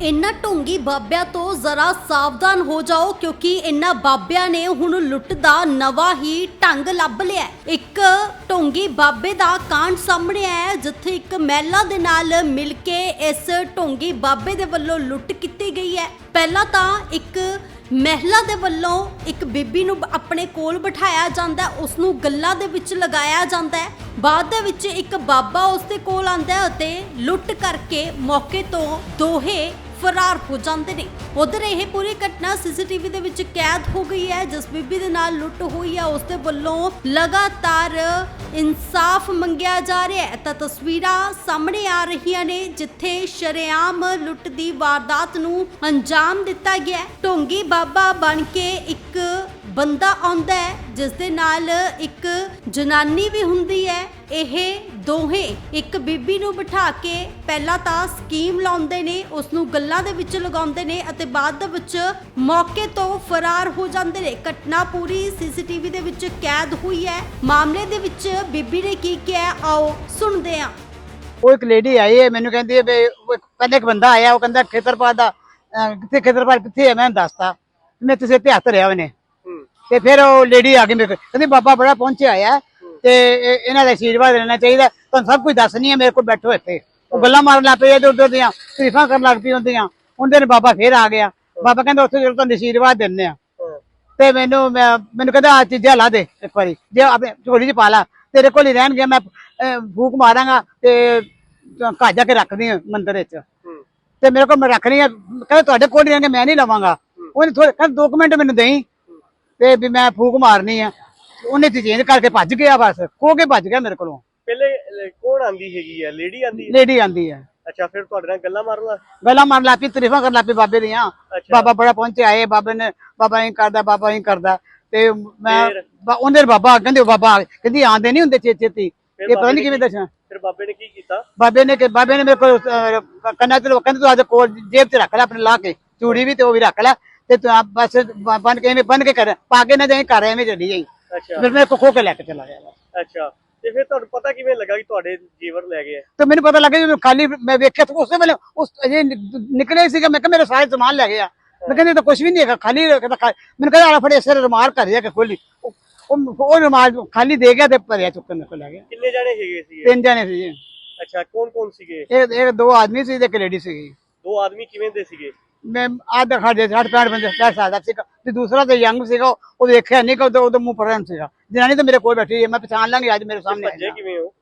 ਇਨ੍ਹਾਂ ਢੋਂਗੀ ਬਾਬਿਆਂ ਤੋਂ ਜ਼ਰਾ ਸਾਵਧਾਨ ਹੋ ਜਾਓ ਕਿਉਂਕਿ ਇਨ੍ਹਾਂ ਬਾਬਿਆਂ ਨੇ ਹੁਣ ਲੁੱਟ ਦਾ ਨਵਾਂ ਹੀ ਢੰਗ ਲੱਭ ਲਿਆ ਇੱਕ ਢੋਂਗੀ ਬਾਬੇ ਦਾ ਕਾਂਡ ਸਾਹਮਣੇ ਆਇਆ ਜਿੱਥੇ ਇੱਕ ਮਹਿਲਾ ਦੇ ਨਾਲ ਮਿਲ ਕੇ ਇਸ ਢੋਂਗੀ ਬਾਬੇ ਦੇ ਵੱਲੋਂ ਲੁੱਟ ਕੀਤੀ ਗਈ ਹੈ। ਪਹਿਲਾਂ ਤਾਂ ਇੱਕ ਮਹਿਲਾ ਦੇ ਵੱਲੋਂ ਇੱਕ ਬੀਬੀ ਨੂੰ ਆਪਣੇ ਕੋਲ ਬਿਠਾਇਆ ਜਾਂਦਾ ਹੈ ਉਸ ਨੂੰ ਗੱਲਾਂ ਦੇ ਵਿੱਚ ਲਗਾਇਆ ਜਾਂਦਾ ਹੈ। ਬਾਅਦ ਦੇ ਵਿੱਚ ਇੱਕ ਬਾਬਾ ਉਸ ਦੇ ਕੋਲ ਆਂਦਾ ਅਤੇ ਲੁੱਟ ਕਰਕੇ ਮੌਕੇ ਤੋਂ ਦੋਹੇ ਫਰਾਰ ਹੋ ਜਾਂਦੇ ਨੇ। ਉਧਰ ਇਹ ਪੂਰੀ ਘਟਨਾ ਸੀਸੀਟੀਵੀ ਦੇ ਵਿੱਚ ਕੈਦ ਹੋ ਗਈ ਹੈ। ਜਿਸ ਬੀਬੀ ਦੇ ਨਾਲ ਲੁੱਟ ਹੋਈ ਹੈ। ਉਸ ਦੇ ਵੱਲੋਂ ਲਗਾਤਾਰ ਇਨਸਾਫ ਮੰਗਿਆ ਜਾ ਰਿਹਾ ਹੈ। ਤਾਂ ਤਸਵੀਰਾਂ ਸਾਹਮਣੇ ਆ ਰਹੀਆਂ ਨੇ, ਜਿੱਥੇ ਸ਼ਰੇਆਮ ਲੁੱਟ ਦੀ ਵਾਰਦਾਤ ਨੂੰ ਅੰਜਾਮ ਦਿੱਤਾ ਗਿਆ ਹੈ। ਢੋਂਗੀ ਬਾਬਾ ਬਣ ਕੇ ਇੱਕ ਬੰਦਾ ਆਉਂਦਾ ਹੈ ਜਿਸ ਦੇ ਨਾਲ ਇੱਕ ਜਨਾਨੀ ਵੀ ਹੁੰਦੀ ਹੈ ਇਹ ਦੋਹੇ ਇੱਕ ਬੀਬੀ ਨੂੰ ਬਿਠਾ ਕੇ ਪਹਿਲਾਂ ਤਾਂ ਸਕੀਮ ਲਾਉਂਦੇ ਨੇ ਉਸ ਨੂੰ ਗੱਲਾਂ ਦੇ ਵਿੱਚ ਲਗਾਉਂਦੇ ਨੇ ਅਤੇ ਬਾਅਦ ਦੇ ਵਿੱਚ ਮੌਕੇ ਤੋਂ ਫਰਾਰ ਹੋ ਜਾਂਦੇ ਨੇ। ਘਟਨਾ ਪੂਰੀ ਸੀਸੀਟੀਵੀ ਦੇ ਵਿੱਚ ਕੈਦ ਹੋਈ ਹੈ। ਮਾਮਲੇ ਦੇ ਵਿੱਚ ਬੀਬੀ ਨੇ ਕੀ ਕਿਹਾ ਆਓ ਸੁਣਦੇ ਹਾਂ। ਉਹ ਇੱਕ ਲੇਡੀ ਆਈ ਹੈ ਮੈਨੂੰ ਕਹਿੰਦੀ ਹੈ ਵੀ ਉਹ ਇੱਕ- ਪਹਿਲੇ ਇੱਕ ਬੰਦਾ ਆਇਆ ਉਹ ਕਹਿੰਦਾ ਖੇਤਰਪਾਲ ਦਾ ਅਹ, ਕਿੱਥੇ ਖੇਤਰਪਾਲ ਕਿੱਥੇ ਹੈ ਮੈਂ ਦੱਸਤਾ। ਮੈਂ ਕਿਸੇ ਤੇ ਹੱਥ ਰਿਆ ਉਹਨੇ। ਤੇ ਫਿਰ ਉਹ ਲੇਡੀ ਆ ਗਈ ਮੇਰੇ ਕੋਲ। ਕਹਿੰਦੀ ਬਾਬਾ ਬੜਾ ਪਹੁੰਚਿਆ ਆ ਤੇ ਇਹ- ਇਹਨਾਂ ਦਾ ਆਸ਼ੀਰਵਾਦ ਲੈਣਾ ਚਾਹੀਦਾ। ਤੁਹਾਨੂੰ ਸਭ ਕੁਝ ਦੱਸਣੀ ਹੈ ਮੇਰੇ ਕੋਲ ਬੈਠੋ ਇੱਥੇ। ਉਹ ਗੱਲਾਂ ਮਾਰਨ ਲੱਗ ਪਈ ਇੱਧਰ ਉੱਧਰ ਦੀਆਂ ਤਰੀਫਾਂ ਕਰਨ ਲੱਗ ਪਈ ਹੁੰਦੀਆਂ। ਉਹਦੇ ਨੇ ਬਾਬਾ ਫਿਰ ਆ ਗਿਆ। ਬਾਬਾ ਕਹਿੰਦਾ ਉੱਥੇ ਜਦੋਂ ਤੁਹਾਨੂੰ ਆਸ਼ੀਰਵਾਦ ਦਿੰਦੇ ਆ। ਤੇ ਮੈਨੂੰ ਮੈਂ- ਮੈਨੂੰ ਕਹਿੰਦਾ ਆ ਚੀਜ਼ਾਂ ਲਾ ਦੇ ਇੱਕ ਵਾਰੀ। ਜੇ ਆਪਣੇ ਝੋਲੀ 'ਚ ਪਾ ਲਾ ਤੇਰੇ ਕੋਲ ਹੀ ਰਹਿਣਗੇ ਮੈਂ ਅਹ, ਫੂਕ ਮਾਰਾਂਗਾ ਤੇ ਘਰ ਜਾ ਕੇ ਰੱਖਦੀ ਹਾਂ ਮੰਦਿਰ ਵਿੱਚ। ਤੇ ਮੇਰੇ ਕੋਲ ਮੈਂ ਰੱਖਣੀ ਆ। ਕਹਿੰਦਾ ਤੁਹਾਡੇ ਕੋਲ ਹੀ ਰਹਿਣਗੇ ਮੈਂ ਨਹੀਂ ਲਵਾਂਗਾ। ਉਹਨੇ ਥੋੜੇ ਕਹਿੰਦਾ 2 ਮਿੰਟ ਮੈਨੂੰ ਦੇਈ। ਤੇ ਵੀ ਮੈਂ ਫੂਕ ਮਾਰਨੀ ਆ। ਉਹਨੇ ਤੇ ਚੇਂਜ ਕਰਕੇ ਭੱਜ ਗਿਆ ਬਸ ਖੋ ਕੇ ਭੱਜ ਗਿਆ ਮੇਰੇ ਕੋਲੋਂ। ਪਹਿਲੇ ਲ- ਕੌਣ ਆਂਦੀ ਹੈਗੀ ਆ? ਲੇਡੀ ਆਂਦੀ? ਲੇਡੀ ਆਂਦੀ ਹੈ ਅੱਛਾ ਫਿਰ ਤੁਹਾਡੇ ਨਾਲ ਗੱਲਾਂ ਮਾਰਨ ਲੱਗ ਗੱਲਾਂ ਮਾਰਨ ਲੱਗ ਪਈ ਤਾਰੀਫਾਂ ਕਰਨ ਲੱਗ ਪਈ ਬਾਬੇ ਦੀਆਂ। ਬਾਬਾ ਬੜਾ ਪਹੁੰਚੇ ਆਏ ਬਾਬੇ ਨੇ ਬਾਬਾ ਇਹ ਕਰਦਾ ਬਾਬਾ ਇਹ ਕਰਦਾ। ਤੇ ਮੈਂ ਉਹਦੇ ਬਾਬਾ ਕਹਿੰਦੇ ਬਾਬਾ ਆ। ਕਹਿੰਦੀ ਆਂਦੇ ਨਹੀਂ ਹੁੰਦੇ ਛੇਤੀ ਛੇਤੀ ਇਹ ਪਤਾ ਨਹੀਂ ਕਿਵੇਂ ਨੇ ਦੱਸਣਾ ਫਿਰ ਬਾਬੇ ਨੇ ਕੀ ਕੀਤਾ? ਬਾਬੇ ਨੇ ਕਿ ਬਾਬੇ ਨੇ ਮੇਰੇ ਕੋਲ ਕੰਨਾਂ ਤੇ ਕਹਿੰਦੇ ਤੂੰ ਆਦੇ ਕੋਲ ਜੇਬ 'ਚ ਰੱਖ ਲੈ ਆਪਣੇ ਲਾ ਕੇ ਚੂੜੀ ਵੀ ਤੇ ਉਹ ਵੀ ਰੱਖ ਲੈ। ਤੇ ਤੂੰ ਆਪ ਬਸ ਬੰਨ ਕੇ ਐਵੇਂ ਬੰਨ ਕੇ ਕਰ ਪਾ ਕੇ ਨਾ ਜਾਈ ਘਰ ਐਵੇਂ ਚੱਲੀ ਜਾਈ। ਅੱਛਾ। ਫਿਰ ਮੈਂ ਖੋ ਕੇ ਲੈ ਕੇ ਚਲਾ ਗਿਆ। ਅੱਛਾ। ਤੇ ਫਿਰ ਤੁਹਾਨੂੰ ਪਤਾ ਕਿਵੇਂ ਲੱਗਾ ਕਿ ਤੁਹਾਡੇ ਜੀਵਰ ਲੈ ਗਏ? ਆ? ਤੇ ਮੈਨੂੰ ਪਤਾ ਲੱਗਾ ਜਦੋਂ ਖਾਲੀ ਮੈਂ ਵੇਖਿਆ ਤਾਂ ਉਸੇ ਵੇਲੇ ਉਸ ਅਜੇ ਨਿ- ਨਿਕਲੇ ਸੀਗਾ। ਮੈਂ ਕਿਹਾ ਮੇਰੇ ਸਾਰੇ ਸਮਾਨ ਲੈ ਗਿਆ। ਮੈਂ ਕਹਿੰਦੇ ਤਾਂ ਕੁਝ ਵੀ ਨਹੀਂ ਹੈਗਾ। ਖਾਲੀ ਕਹਿੰਦਾ ਮੈਨੂੰ ਕਹਿੰਦਾ ਆ ਫੜੇ ਸਿਰ ਰੁਮਾਲ ਕਰ ਜਾ ਕੇ ਖੋਲੀ। ਉਹ ਰੁਮਾਲ ਖਾਲੀ ਦੇ ਗਿਆ ਤੇ ਭਰਿਆ ਚੁੱਕਣ ਕੋਲ ਲੈ ਗਿਆ। ਕਿੰਨੇ ਜਾਣੇ ਹੈਗੇ ਸੀ ਤਿੰਨ ਜਣੇ ਸੀ। ਅੱਛਾ ਕੌਣ ਕੌਣ ਸੀਗੇ? ਇਹ ਇਹ ਦੋ ਆਦਮੀ ਸੀ ਤੇ ਇੱਕ ਲੇਡੀ ਸੀਗੀ। ਦੋ ਆਦਮੀ ਕਿਵੇਂ ਦੇ ਸੀਗੇ? ਮੈਂ ਆਧਾ ਖਾ ਦੇ 60 65 ਬੰਦੇ ਦਾ ਸਾਦਾ ਸੀਗਾ। ਤੇ ਦੂਸਰਾ ਤੇ ਯੰਗ ਸੀਗਾ ਉਹ ਵੇਖਿਆ ਨਹੀਂ ਕਿ ਉਹਦਾ ਮੂੰਹ ਪੜਨ ਸੀਗਾ। ਜਨਾਨੀ ਤਾਂ ਮੇਰੇ ਕੋਲ ਬੈਠੀ ਹੈ ਮੈਂ ਪਛਾਣ ਲਾਂਗੀ ਅੱਜ ਮੇਰੇ ਸਾਹਮਣੇ ਭੱਜੇ ਕਿਵੇਂ ਹੋ?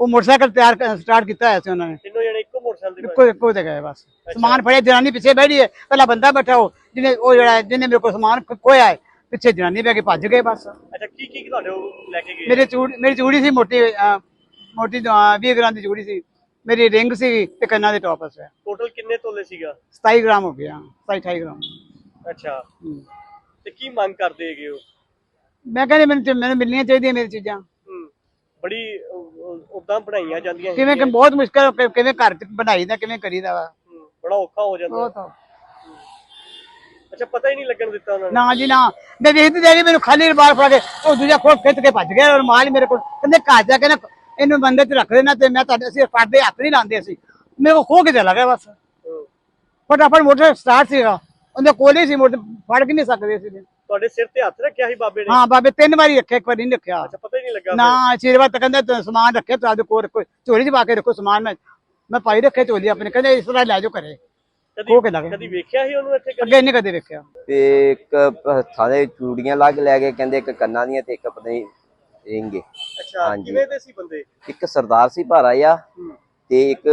ਉਹ ਮੋਟਰਸਾਈਕਲ ਤਿਆਰ ਸਟਾਰਟ ਕੀਤਾ ਹੋਇਆ ਸੀ ਉਹਨਾਂ ਨੇ। ਤਿੰਨੋਂ ਜਣੇ ਇੱਕੋ ਮੋਟਰਸਾਈਕਲ ਤੇ ਇੱਕੋ ਇੱਕੋ ਤੇ ਗਏ ਬਸ। ਸਮਾਨ ਫੜਿਆ ਜਨਾਨੀ ਪਿੱਛੇ ਬੈਠੀ ਹੈ। ਪਹਿਲਾਂ ਬੰਦਾ ਬੈਠਾ ਉਹ ਜਿਹਨੇ ਉਹ ਜਿਹੜਾ ਜਿਹਨੇ ਮੇਰੇ ਕੋਲ ਸਮਾਨ ਖੋਇਆ ਹੈ ਪਿੱਛੇ ਜਨਾਨੀ ਬੈ ਕੇ ਭੱਜ ਗਏ ਬਸ। ਅੱਛਾ ਕੀ ਕੀ ਤੁਹਾਡੇ ਉਹ ਲੈ ਕੇ ਗਏ? ਮੇਰੇ ਚੂੜ ਮੇਰੀ ਚੂੜੀ ਸੀ ਮੋਟੀ ਮੋਟੀ 20 ਗ੍ਰਾਮ ਦੀ ਚੂੜੀ ਸੀ। ਮੇਰੀ ਰਿੰਗ ਸੀ ਤੇ ਕੰਨਾਂ ਦੇ ਟੋਪਸ ਹੈ। ਟੋਟਲ ਕਿੰਨੇ ਤੋਲੇ ਸੀਗਾ? 27 ਗ੍ਰਾਮ ਹੋ ਗਿਆ 27 28 ਗ੍ਰਾਮ। ਅੱਛਾ। ਹੂੰ। ਤੇ ਕੀ ਮੰਗ ਕਰਦੇ ਹੈਗੇ ਹੋ ਮੈਂ ਕਹਿੰਦੇ ਮੈਨੂੰ ਤੇ- ਮੈਨੂੰ ਮਿਲਣੀਆਂ ਚਾਹੀਦੀਆਂ ਮੇਰੀ ਚੀਜ਼ਾਂ। ਹੂੰ। ਬੜੀ ਉਦਾਂ ਬਣਾਈਆਂ ਜਾਂਦੀਆਂ ਕਿਵੇਂ ਕਿ ਬਹੁਤ ਮੁਸ਼ਕਲ ਕਿ- ਕਿਵੇਂ ਘਰ ਚ ਬਣਾਈਦਾ ਕਿਵੇਂ ਕਰੀਦਾ ਵਾ। ਹੂੰ, ਬੜਾ ਔਖਾ ਹੋ ਜਾਂਦਾ। ਬਹੁਤ ਅੱਛਾ ਪਤਾ ਹੀ ਨਹੀਂ ਲੱਗਣ ਦਿੱਤਾ ਉਹਨਾਂ ਨੇ। ਨਾ ਜੀ ਨਾ। ਮੈਂ ਵੇਖਦੀ ਜਾਈ ਮੈਨੂੰ ਖਾਲੀ ਰਬਾਲ ਫੜਾ ਕੇ ਉਹ ਦੂਜਾ ਖੋਲ ਖਿੱਚ ਕੇ ਭੱਜ ਗਿਆ ਰਮਾਲ ਹੀ ਮੇਰੇ ਕੋਲ। ਕਹਿੰਦੇ ਘਰ ਜਾ ਕੇ ਨਾ ਇਹਨੂੰ ਬੰਦੇ ਚ ਰੱਖ ਦੇਣਾ ਤੇ ਮੈਂ ਤੁਹਾਡੇ ਅਸੀਂ ਫੜਦੇ ਹੱਥ ਨਹੀਂ ਲਾਉਂਦੇ ਅਸੀਂ। ਮੇਰੇ ਕੋਲ ਖੋ ਕੇ ਚਲਾ ਗਿਆ ਬਸ। ਫਟਾਫਟ ਮੋਟਰ ਸਟਾਰਟ ਸੀਗਾ। ਉਹਦੇ ਕੋਲ ਹੀ ਸੀ ਮੋਟਰ ਫੜ ਕੇ ਨਹੀਂ ਸਕਦੇ ਸੀ। ਤੁਹਾਡੇ ਸਿਰ ਤੇ ਹੱਥ ਰੱਖਿਆ ਸੀ ਬਾਬੇ ਨੇ? ਹਾਂ ਬਾਬੇ ਤਿੰਨ ਵਾਰੀ ਰੱਖਿਆ ਇੱਕ ਵਾਰੀ ਨਹੀਂ ਰੱਖਿਆ। ਅੱਛਾ ਪਤਾ ਹੀ ਨਹੀਂ ਲੱਗਾ ਨਾ ਆਸ਼ੀਰਵਾਦ ਤਾਂ ਕਹਿੰਦਾ ਤੂੰ ਸਮਾਨ ਰੱਖਿਆ ਤੂੰ ਆਪਦੇ ਕੋਲ ਰੱਖੋ। ਝੋਲੀ 'ਚ ਪਾ ਕੇ ਰੱਖੋ ਸਮਾਨ ਮੈਂ ਮੈਂ ਪਾਈ ਰੱਖਿਆ ਝੋਲੀ ਆਪਣੇ। ਕਹਿੰਦੇ ਇਸ ਤਰ੍ਹਾਂ ਲੈ ਜਾਓ ਘਰੇ। ਖੋ ਕੇ ਕਦੀ ਲੱਗੇ ਕਦੀ ਵੇਖਿਆ ਸੀ ਉਹਨੂੰ ਇੱਥੇ ਕਦੀ ਅੱਗੇ ਨਹੀਂ ਕਦੇ ਵੇਖਿਆ। ਤੇ ਇੱਕ ਹੱਥਾਂ ਦੇ ਚੂੜੀਆਂ ਲੱਗ ਲੈ ਗਏ ਕਹਿੰਦੇ ਇੱਕ ਕੰਨਾਂ ਦੀਆਂ ਤੇ ਇੱਕ ਪਤਾ ਨਹੀਂ ਰਿੰਗੇ। ਅੱਛਾ ਹਾਂਜੀ। ਕਿਵੇਂ ਦੇ ਸੀ ਬੰਦੇ? ਇੱਕ ਸਰਦਾਰ ਸੀ ਭਾਰਾ ਆ ਤੇ ਇੱਕ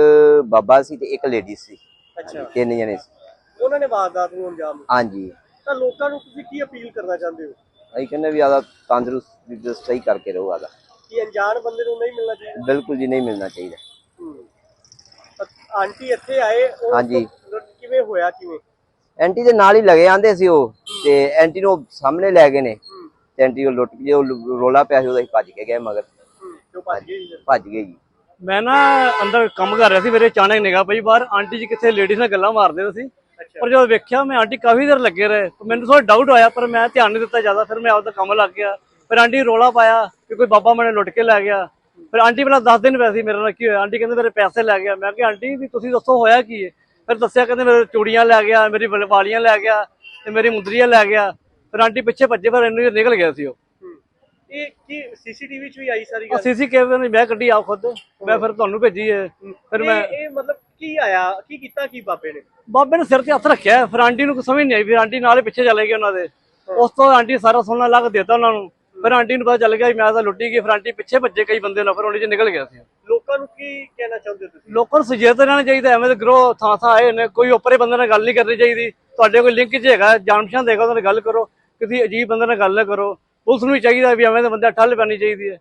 ਬਾਬਾ ਸੀ ਤੇ ਇੱਕ ਲੇਡੀ ਸੀ। ਅੱਛਾ। ਤਿੰਨ ਜਣੇ ਸੀ। ਉਹਨਾਂ ਨੇ ਵਾਰਦਾਤ ਨੂੰ ਅੰਜਾਮ ਦਿੱਤਾ। ਹਾਂਜੀ। ਤਾਂ ਲੋਕਾਂ ਨੂੰ ਤੁਸੀਂ ਕੀ ਅਪੀਲ ਕਰਨਾ ਚਾਹੁੰਦੇ ਹੋ? ਅਸੀਂ ਕਹਿੰਦੇ ਵੀ ਆਦਾ ਤੰਦਰੁਸਤ ਵੀ just ਸਹੀ ਕਰਕੇ ਰਹੋ ਆਦਾ। ਕਿ ਅਣਜਾਣ ਬੰਦੇ ਨੂੰ ਨਹੀਂ ਮਿਲਣਾ ਚਾਹੀਦਾ? ਬਿਲਕੁਲ ਜੀ ਨਹੀਂ ਮਿਲਣਾ ਚਾਹੀਦਾ। ਹੂੰ। ਤਾਂ ਆਂਟੀ ਇੱਥੇ ਆਏ ਉਹ ਹਾਂਜੀ। ਕਿਵੇਂ ਹੋਇਆ ਕਿਵੇਂ? ਐਂਟੀ ਦੇ ਨਾਲ ਹੀ ਲਗੇ ਆਂਦੇ ਸੀ ਉਹ ਤੇ ਐਂਟੀ ਨੂੰ ਉਹ ਸਾਹਮਣੇ ਲੈ ਗਏ ਨੇ। ਤੇ ਉਹ ਲੁੱਟ ਕੇ ਉਹ ਰੋਲਾ ਪਿਆ ਸੀ ਉਹਦਾ ਹੀ ਭੱਜ ਕੇ ਗਏ ਮਗਰ। ਭੱਜ ਗਏ ਜੀ ਫਿਰ? ਭੱਜ ਗਏ ਜੀ। ਮੈਂ ਨਾ ਅੰਦਰ ਕੰਮ ਕਰ ਰਿਹਾ ਸੀ ਮੇਰੇ ਅਚਾਨਕ ਨਿਗਾਹ ਪਈ ਬਾਹਰ ਆਂਟੀ ਜੀ ਕਿੱਥੇ ਲੇਡੀਜ਼ ਨਾਲ ਗੱਲਾਂ ਮਾਰਦੇ ਸੀ। ਅੱਛਾ। ਪਰ ਜਦੋਂ ਵੇਖਿਆ ਮੈਂ ਆਂਟੀ ਕਾਫੀ ਦੇਰ ਲੱਗੇ ਰਹੇ। ਤੇ ਮੈਨੂੰ ਥੋੜਾ ਡਾਊਟ ਆਇਆ ਪਰ ਮੈਂ ਧਿਆਨ ਨਹੀਂ ਦਿੱਤਾ ਜ਼ਿਆਦਾ ਫਿਰ ਮੈਂ ਆਪਦਾ ਕੰਮ ਲੱਗ ਗਿਆ। ਫਿਰ ਆਂਟੀ ਰੋਲਾ ਪਾਇਆ ਕਿ ਕੋਈ ਬਾਬਾ ਮੈਨੂੰ ਲੁੱਟ ਕੇ ਲੈ ਗਿਆ। ਫਿਰ ਆਂਟੀ ਪਹਿਲਾਂ 10 ਦਿਨ ਵੈਸੇ ਮੇਰੇ ਨਾਲ ਕੀ ਹੋਇਆ? ਆਂਟੀ ਕਹਿੰਦੇ ਮੇਰੇ ਪੈਸੇ ਲੈ ਗਿਆ। ਮੈਂ ਕਿਹਾ ਆਂਟੀ ਵੀ ਤੁਸੀਂ ਦੱਸੋ ਹੋਇਆ ਕੀ ਹੈ ਫਿਰ ਦੱਸਿਆ ਕਹਿੰਦੇ ਮੇਰੇ ਚੂੜੀਆਂ ਲੈ ਗਿਆ ਮੇਰੀ ਵਲ- ਵਾਲੀਆਂ ਲੈ ਗਿਆ ਤੇ ਮੇਰੀ ਮੁੰਦਰੀਆਂ ਲੈ ਗਿਆ। ਫਿਰ ਆਂਟੀ ਪਿੱਛੇ ਭੱਜੇ ਫਿਰ ਇਹਨੂੰ ਨਿਕਲ ਗਿਆ ਸੀ ਉਹ। ਇਹ ਕੀ ਸੀਸੀਟੀਵੀ 'ਚ ਵੀ ਆਈ ਸਾਰੀ ਗੱਲ? ਸੀਸੀ ਕੈਮਰੇ ਨੇ ਮੈਂ ਕੱਢੀ ਆ ਖੁਦ। ਮੈਂ ਫਿਰ ਤੁਹਾਨੂੰ ਭੇਜੀ ਹੈ। ਫਿਰ ਮੈਂ ਇਹ ਇਹ ਮਤਲਬ ਕੀ ਆਇਆ? ਕੀ ਕੀਤਾ ਕੀ ਬਾਬੇ ਨੇ? ਬਾਬੇ ਨੇ ਸਿਰ ਤੇ ਹੱਥ ਰੱਖਿਆ। ਫਿਰ ਆਂਟੀ ਨੂੰ ਕੁਛ ਸਮਝ ਨਹੀਂ ਆਈ ਫਿਰ ਆਂਟੀ ਨਾਲੇ ਪਿੱਛੇ ਚਲੇ ਗਏ ਉਹਨਾਂ ਦੇ। ਉਸ ਤੋਂ ਆਂਟੀ ਸਾਰਾ ਸੋਨਾ ਲੱਗ ਦਿੱਤਾ ਉਹਨਾਂ ਨੂੰ। ਫਿਰ ਆਂਟੀ ਨੂੰ ਪਤਾ ਚੱਲ ਗਿਆ ਵੀ ਮੈਂ ਤਾਂ ਲੁੱਟੀ ਗਈ ਫਿਰ ਆਂਟੀ ਪਿੱਛੇ ਭੱਜੇ ਕਈ ਬੰਦੇ ਨਾਲ ਫਿਰ ਉਹਨੇ ਚ ਨਿਕਲ ਗਿਆ ਸੀ। ਲੋਕਾਂ ਨੂੰ ਕੀ ਕਹਿਣਾ ਚਾਹੁੰਦੇ ਹੋ ਤੁਸੀਂ? ਲੋਕਾਂ ਨੂੰ ਸੁਚੇਤ ਰਹਿਣਾ ਚਾਹੀਦਾ ਐਵੇਂ ਦੇ ਗਰੋ ਥਾਂ ਥਾਂ ਆਏ ਨੇ ਕੋਈ ਉੱਪਰੇ ਬੰਦੇ ਨਾਲ ਗੱਲ ਨਹੀਂ ਕਰਨੀ ਚਾਹੀਦੀ। ਤੁਹਾਡੇ ਕੋਈ ਲਿੰਕ 'ਚ ਹੈਗਾ ਜਾਣ ਪਛਾਣ ਦੇਗਾ ਉਹਨਾਂ ਨਾਲ ਗੱਲ ਕਰੋ ਕਿਸੇ ਅਜੀਬ ਬੰਦੇ ਨਾਲ ਗੱਲ ਨਾ ਕਰੋ। ਪੁਲਿਸ ਨੂੰ ਵੀ ਚਾਹੀਦਾ ਵੀ ਐਵੇਂ ਦੇ ਬੰਦੇ ਠੱਲ ਪੈਣੀ ਚਾਹੀਦੀ ਹੈ।